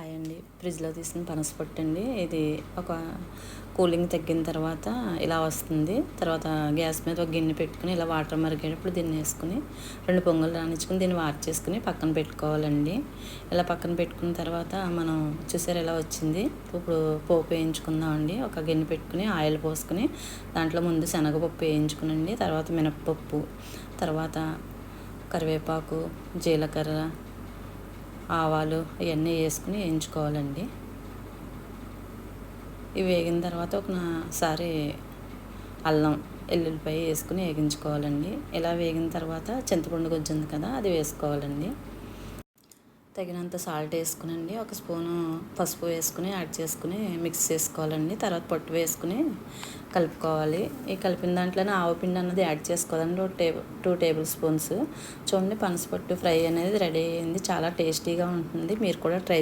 Hi అండి. ఫ్రిడ్జ్లో తీసిన పనసపొట్టు అండి. ఇది ఒక కూలింగ్ తగ్గిన తర్వాత ఇలా వస్తుంది. తర్వాత గ్యాస్ మీద ఒక గిన్నె పెట్టుకుని ఇలా వాటర్ మరిగేటప్పుడు దీన్ని వేసుకుని రెండు పొంగులు రాణించుకుని దీన్ని వాట్ చేసుకుని పక్కన పెట్టుకోవాలండి. ఇలా పక్కన పెట్టుకున్న తర్వాత మనం చూసారు ఇలా వచ్చింది? ఇప్పుడు పోపు వేయించుకుందామండి ఒక గిన్నె పెట్టుకుని ఆయిల్ పోసుకుని దాంట్లో ముందు శనగపప్పు వేయించుకునండి. తర్వాత మినప్పప్పు తర్వాత కరివేపాకు జీలకర్ర ఆవాలు ఇవన్నీ వేసుకుని వేయించుకోవాలండి. ఇవి వేగిన తర్వాత ఒకసారి అల్లం ఎల్లుల్లిపాయ వేసుకుని వేగించుకోవాలండి. ఇలా వేగిన తర్వాత చింతపండు గుజ్జు కదా అది వేసుకోవాలండి. తగినంత సాల్ట్ వేసుకునండి. ఒక స్పూను పసుపు వేసుకుని యాడ్ చేసుకుని మిక్స్ చేసుకోవాలండి. తర్వాత పొట్టు వేసుకుని కలుపుకోవాలి. ఈ కలిపిన దాంట్లోనే ఆవపిండి అన్నది యాడ్ చేసుకోవాలండి. Table two tablespoons. చూడండి పనసపొట్టు ఫ్రై అనేది రెడీ అయింది. చాలా టేస్టీగా ఉంటుంది. మీరు కూడా ట్రై